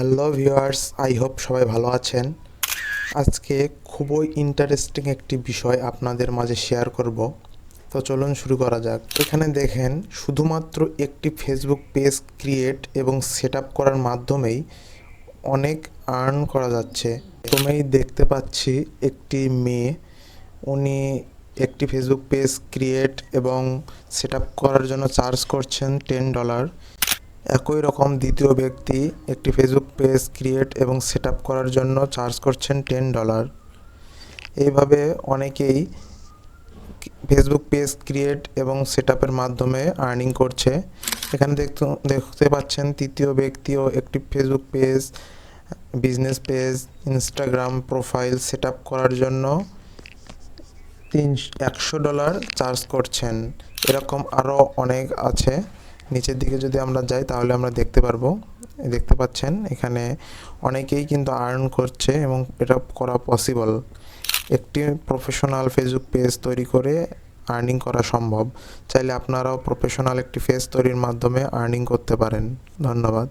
Hello viewers I hope সবাই ভালো আছেন। আজকে খুবই ইন্টারেস্টিং একটি বিষয় আপনাদের মাঝে শেয়ার করব। তো চলুন শুরু করা যাক। এখানে দেখেন, শুধুমাত্র একটি ফেসবুক পেজ ক্রিয়েট এবং সেট করার মাধ্যমেই অনেক আর্ন করা যাচ্ছে। প্রথমেই দেখতে পাচ্ছি একটি মেয়ে, উনি একটি ফেসবুক পেজ ক্রিয়েট এবং সেট করার জন্য চার্জ করছেন টেন ডলার একই রকম দ্বিতীয় ব্যক্তি একটি ফেসবুক পেজ ক্রিয়েট এবং সেট করার জন্য চার্জ করছেন টেন ডলার এইভাবে অনেকেই ফেসবুক পেজ ক্রিয়েট এবং সেট মাধ্যমে আর্নিং করছে। এখানে দেখতে দেখতে পাচ্ছেন তৃতীয় ব্যক্তিও একটি Facebook page business page Instagram profile set করার জন্য তিন, একশো ডলার চার্জ করছেন। এরকম আরও অনেক আছে। নিচের দিকে যদি আমরা যাই, তাহলে আমরা দেখতে পারব। দেখতে পাচ্ছেন, এখানে অনেকেই কিন্তু আর্ন করছে এবং এটা করা পসিবল একটি প্রফেশনাল ফেসবুক পেজ তৈরি করে আর্নিং করা সম্ভব। চাইলে আপনারাও প্রফেশনাল একটি ফেজ তৈরির মাধ্যমে আর্নিং করতে পারেন। ধন্যবাদ।